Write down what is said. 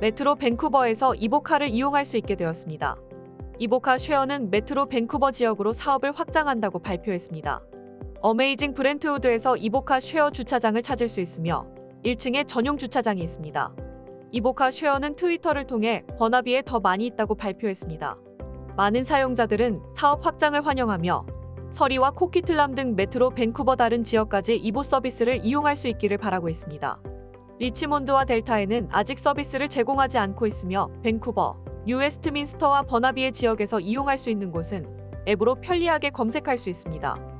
메트로 밴쿠버에서 이보카를 이용할 수 있게 되었습니다. 이보카 쉐어는 메트로 밴쿠버 지역으로 사업을 확장한다고 발표했습니다. 어메이징 브렌트우드에서 이보카 쉐어 주차장을 찾을 수 있으며 1층에 전용 주차장이 있습니다. 이보카 쉐어는 트위터를 통해 번화비에 더 많이 있다고 발표했습니다. 많은 사용자들은 사업 확장을 환영하며 서리와 코키틀람 등 메트로 밴쿠버 다른 지역까지 이보 서비스를 이용할 수 있기를 바라고 있습니다. 리치몬드와 델타에는 아직 서비스를 제공하지 않고 있으며 밴쿠버, 뉴웨스트민스터와 버나비의 지역에서 이용할 수 있는 곳은 앱으로 편리하게 검색할 수 있습니다.